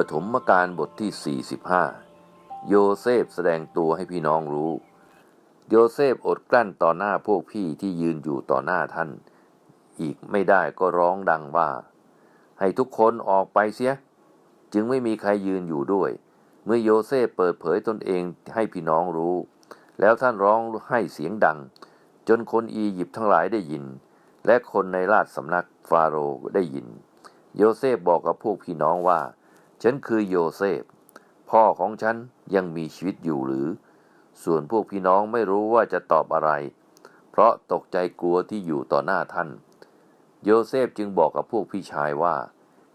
ปฐมกาลบทที่ 45 โยเซฟแสดงตัวให้พี่น้องรู้ โยเซฟอดกลั้นต่อหน้าพวกพี่ที่ยืนอยู่ต่อหน้าท่าน อีกไม่ได้ก็ร้องดังว่า ให้ทุกคนออกไปเสีย จึงไม่มีใครยืนอยู่ด้วย เมื่อโยเซฟเปิดเผยตนเองให้พี่น้องรู้ แล้วท่านร้องให้เสียงดัง จนคนอียิปต์ทั้งหลายได้ยิน และคนในราชสำนักฟาโรห์ได้ยิน โยเซฟบอกกับพวกพี่น้องว่า ฉันคือโยเซฟ พ่อของฉันยังมีชีวิตอยู่หรือ ส่วนพวกพี่น้องไม่รู้ว่าจะตอบอะไร เพราะตกใจกลัวที่อยู่ต่อหน้าท่าน โยเซฟจึงบอกกับพวกพี่ชายว่า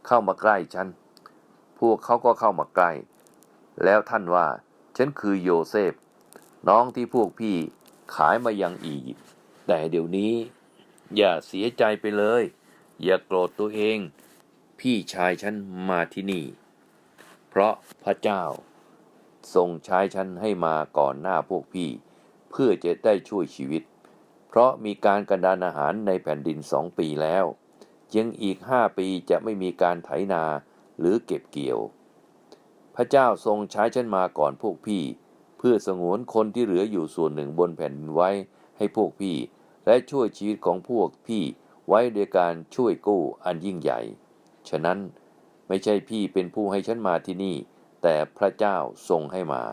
เข้ามาใกล้ฉัน พวกเขาก็เข้ามาใกล้ แล้วท่านว่า ฉันคือโยเซฟ น้องที่พวกพี่ขายมายังอียิปต์แต่เดี๋ยวนี้ อย่าเสียใจไปเลย อย่าโกรธตัวเอง พี่ชายฉันมาที่นี่ เพราะพระเจ้า ทรงใช้ฉันให้มาก่อนหน้าพวกพี่ เพื่อจะได้ช่วยชีวิต เพราะมีการกันดานอาหารในแผ่นดินสองปีแล้วยังอีกห้าปีจะไม่มีการไถนาหรือเก็บเกี่ยว พระเจ้าทรงใช้ฉันมาก่อนพวกพี่ เพื่อสงวนคนที่เหลืออยู่ส่วนหนึ่งบนแผ่นดินไว้ให้พวกพี่ และช่วยชีวิตของพวกพี่ไว้โดยการช่วยกู้อันยิ่งใหญ่ ฉะนั้น ไม่ใช่พี่เป็นผู้ให้ฉันมาที่นี่ แต่พระเจ้าทรงให้มา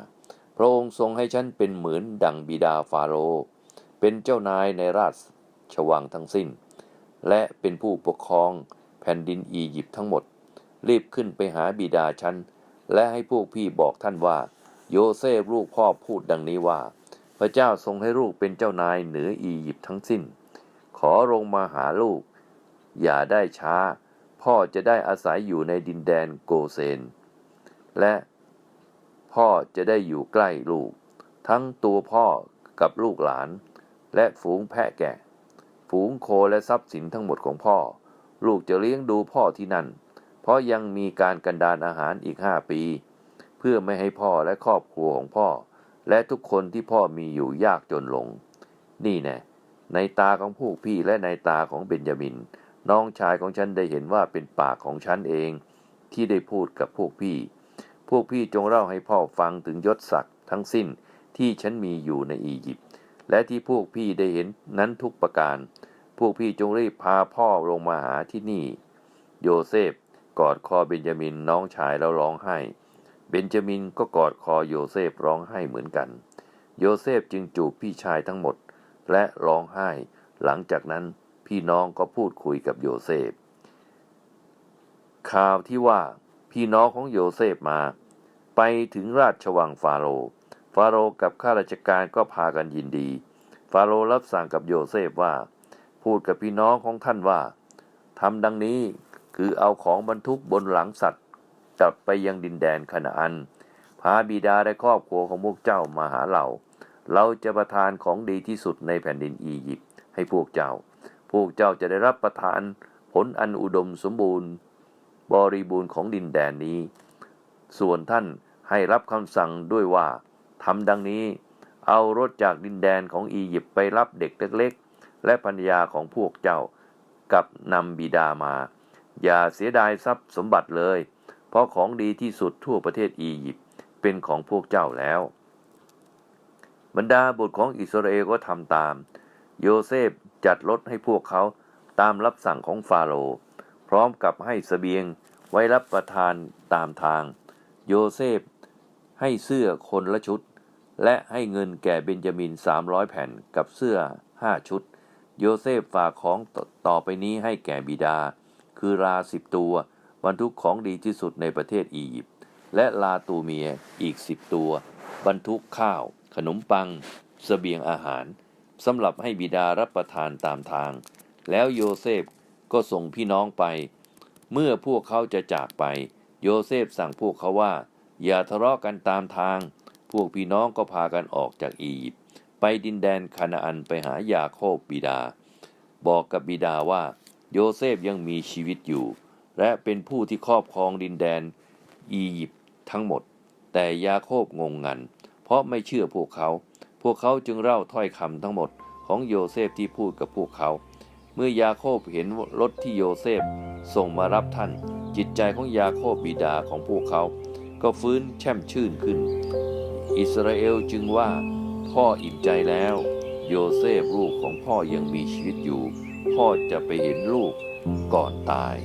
พระองค์ทรงให้ฉันเป็นเหมือนดังบิดาฟาโรห์เป็นเจ้านายในราชวังทั้งสิ้น และเป็นผู้ปกครองแผ่นดินอียิปต์ทั้งหมด รีบขึ้นไปหาบิดาฉัน และให้พวกพี่บอกท่านว่า โยเซฟลูกพ่อพูดดังนี้ว่า พระเจ้าทรงให้ลูกเป็นเจ้านายเหนืออียิปต์ทั้งสิ้น ขอลงมาหาลูก อย่าได้ช้า พ่อจะได้อาศัยอยู่ในดินแดนโกเซน และพ่อจะได้อยู่ใกล้ลูก ทั้งตัวพ่อกับลูกหลาน และฝูงแพะแกะ ฝูงโคและทรัพย์สินทั้งหมดของพ่อ ลูกจะเลี้ยงดูพ่อที่นั่น เพราะยังมีการกันดานอาหารอีกห้าปี เพื่อไม่ให้พ่อและครอบครัวของพ่อ และทุกคนที่พ่อมีอยู่ยากจนลง นี่แน่ในตาของพวกพี่และในตาของเบนจามิน น้องชายของฉันได้เห็นว่าเป็นปากของฉันเองที่ได้พูดกับพวกพี่ พวกพี่จงเล่าให้พ่อฟังถึงยศศักดิ์ทั้งสิ้นที่ฉันมีอยู่ในอียิปต์และที่พวกพี่ได้เห็นนั้นทุกประการ พวกพี่จงรีบพาพ่อลงมาหาที่นี่ โยเซฟกอดคอเบนจามินน้องชายแล้วร้องไห้ เบนจามินก็กอดคอโยเซฟร้องไห้เหมือนกัน โยเซฟจึงจูบพี่ชายทั้งหมด และร้องไห้ หลังจากนั้น พี่น้องก็พูดคุยกับโยเซฟ ข่าวที่ว่าพี่น้องของโยเซฟมา ไปถึงราชวังฟาโรฟาโรกับข้าราชการก็พากันยินดี ฟาโรรับสั่งกับโยเซฟว่า พูดกับพี่น้องของท่านว่าทำดังนี้คือเอาของบรรทุกบนหลังสัตว์กลับไปยังดินแดนคณาอัน พาบิดาและครอบครัวของพวกเจ้ามาหาเรา เราจะประทานของดีที่สุดในแผ่นดินอียิปต์ให้พวกเจ้า พวกเจ้าจะได้รับประทานผลอันอุดมสมบูรณ์ บริบูรณ์ของดินแดนนี้ ส่วนท่านให้รับคำสั่งด้วยว่าทำดังนี้ เอารถจากดินแดนของอียิปต์ไปรับเด็กเล็กๆ และพัญญาของพวกเจ้ากับนำบิดามา อย่าเสียดายทรัพย์สมบัติเลย เพราะของดีที่สุดทั่วประเทศอียิปต์เป็นของพวกเจ้าแล้ว บรรดาบุตรของอิสราเอลก็ทำตาม โยเซฟ จัดรถให้พวกเขาตามรับสั่งของฟาโรห์พร้อมกับให้สเสบียงไว้รับประทานตามทาง โยเซฟให้เสื้อคนละชุด และให้เงินแก่เบนจามิน 300 แผ่นกับเสื้อ 5 ชุด โยเซฟฝากของตต่อไปนี้ให้แก่บิดา คือลาสิบตัวบรรทุกของดีที่สุดในประเทศอียิปต์และลาตูเมียอีกสิบตัว บรรทุกข้าว ขนมปังสเสบียงอาหาร สำหรับให้บิดารับประทานตามทาง แล้วโยเซฟก็ส่งพี่น้องไป เมื่อพวกเขาจะจากไป โยเซฟสั่งพวกเขาว่า อย่าทะเลาะกันตามทาง พวกพี่น้องก็พากันออกจากอียิปต์ไปดินแดนคานาอันไปหายาโคบบิดา บอกกับบิดาว่า โยเซฟยังมีชีวิตอยู่ และเป็นผู้ที่ครอบครองดินแดนอียิปต์ทั้งหมด แต่ยาโคบงงงัน เพราะไม่เชื่อพวกเขา พวกเขาจึงเล่าถ้อยคำทั้งหมดของโยเซฟที่พูดกับพวกเขา เมื่อยาโคบเห็นรถที่โยเซฟส่งมารับท่าน จิตใจของยาโคบบิดาของพวกเขา ก็ฟื้นแช่มชื่นขึ้น อิสราเอลจึงว่าพ่ออิ่มใจแล้ว โยเซฟลูกของพ่อยังมีชีวิตอยู่ พ่อจะไปเห็นลูกก่อนตาย